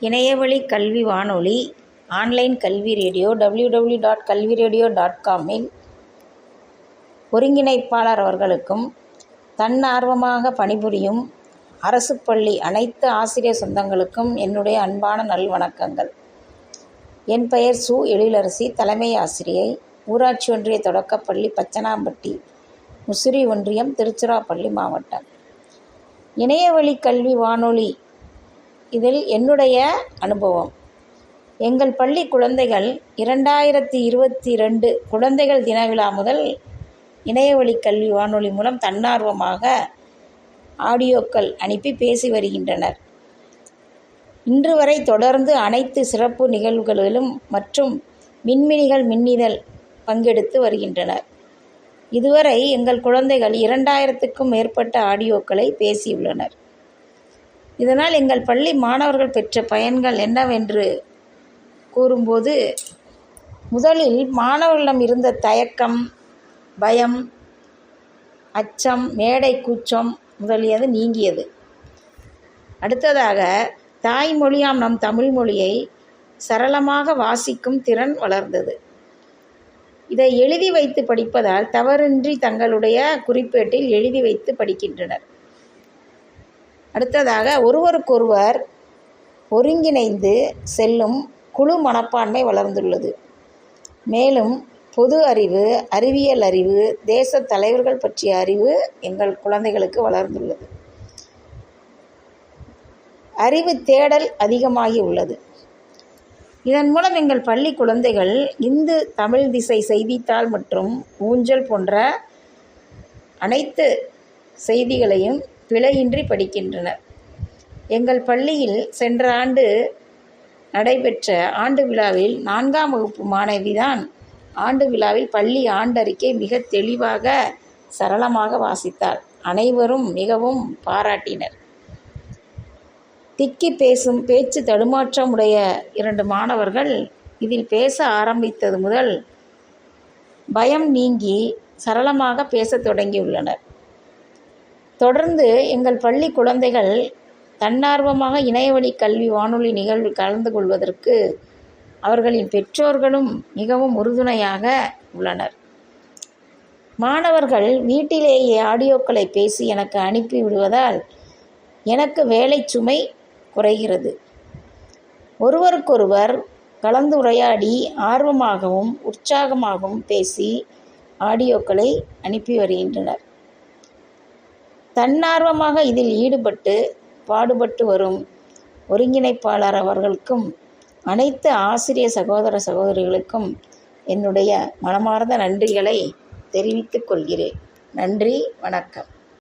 இணையவழி கல்வி வானொலி online Kalvi radio W W dot Kalvi radio dot காமில் ஒருங்கிணைப்பாளர் அவர்களுக்கும் தன்னார்வமாக பணிபுரியும் அரசு பள்ளி அனைத்து ஆசிரியர் சொந்தங்களுக்கும் என்னுடைய அன்பான நல்வணக்கங்கள் என் பெயர் சு. எழிலரசி தலைமை ஆசிரியை ஊராட்சி ஒன்றிய தொடக்கப்பள்ளி பச்சனாம்பட்டி முசிறி ஒன்றியம் திருச்சிராப்பள்ளி மாவட்டம். இணையவழி கல்வி வானொலி இதில் என்னுடைய அனுபவம். எங்கள் பள்ளி குழந்தைகள் இரண்டாயிரத்தி இருபத்தி ரெண்டு குழந்தைகள் தின விழா முதல் இணையவழி கல்வி வானொலி மூலம் தன்னார்வமாக ஆடியோக்கள் அனுப்பி பேசி வருகின்றனர். இன்று வரை தொடர்ந்து அனைத்து சிறப்பு நிகழ்வுகளிலும் மற்றும் மின்மினிகள் மின்னிதழ் பங்கெடுத்து வருகின்றனர். இதுவரை எங்கள் குழந்தைகள் இரண்டாயிரத்துக்கும் மேற்பட்ட ஆடியோக்களை பேசியுள்ளனர். இதனால் எங்கள் பள்ளி மாணவர்கள் பெற்ற பயன்கள் என்னவென்று கூறும்போது முதலில் மாணவர்களிடம் இருந்த தயக்கம் பயம் அச்சம் மேடை கூச்சம் முதலியது நீங்கியது. அடுத்ததாக தாய்மொழியாம் நம் தமிழ் மொழியை சரளமாக வாசிக்கும் திறன் வளர்ந்தது. இதை எழுதி வைத்து படிப்பதால் தவறின்றி தங்களுடைய குறிப்பேட்டில் எழுதி வைத்து படிக்கின்றனர். அடுத்ததாக ஒருவருக்கொருவர் ஒருங்கிணைந்து செல்லும் குழு மனப்பான்மை வளர்ந்துள்ளது. மேலும் பொது அறிவு அறிவியல் அறிவு தேச தலைவர்கள் பற்றிய அறிவு எங்கள் குழந்தைகளுக்கு வளர்ந்துள்ளது. அறிவு தேடல் அதிகமாகி உள்ளது. இதன் மூலம் எங்கள் பள்ளி குழந்தைகள் இந்து தமிழ் திசை செய்தித்தாள் மற்றும் ஊஞ்சல் போன்ற அனைத்து செய்திகளையும் பிழையின்றி படிக்கின்றனர். எங்கள் பள்ளியில் சென்ற ஆண்டு நடைபெற்ற ஆண்டு விழாவில் நான்காம் வகுப்பு மாணவிதான் ஆண்டு விழாவில் பள்ளி ஆண்டறிக்கை மிக தெளிவாக சரளமாக வாசித்தார் அனைவரும் மிகவும் பாராட்டினர். திக்கி பேசும் பேச்சு தடுமாற்றம் உடைய இரண்டு மாணவர்கள் இதில் பேச ஆரம்பித்தது முதல் பயம் நீங்கி சரளமாக பேசத் தொடங்கியுள்ளனர். தொடர்ந்து எங்கள் பள்ளி குழந்தைகள் தன்னார்வமாக இணையவழி கல்வி வானொலி நிகழ்வில் கலந்து கொள்வதற்கு அவர்களின் பெற்றோர்களும் மிகவும் உறுதுணையாக உள்ளனர். மாணவர்கள் வீட்டிலேயே ஆடியோக்களை பேசி எனக்கு அனுப்பி விடுவதால் எனக்கு வேலை சுமை குறைகிறது. ஒருவருக்கொருவர் கலந்துரையாடி ஆர்வமாகவும் உற்சாகமாகவும் பேசி ஆடியோக்களை அனுப்பி வருகின்றனர். தன்னார்வமாக இதில் ஈடுபட்டு பாடுபட்டு வரும் ஒருங்கிணைப்பாளர் அவர்களுக்கும் அனைத்து ஆசிரிய சகோதர சகோதரிகளுக்கும் என்னுடைய மனமார்ந்த நன்றிகளை தெரிவித்துக் கொள்கிறேன். நன்றி வணக்கம்.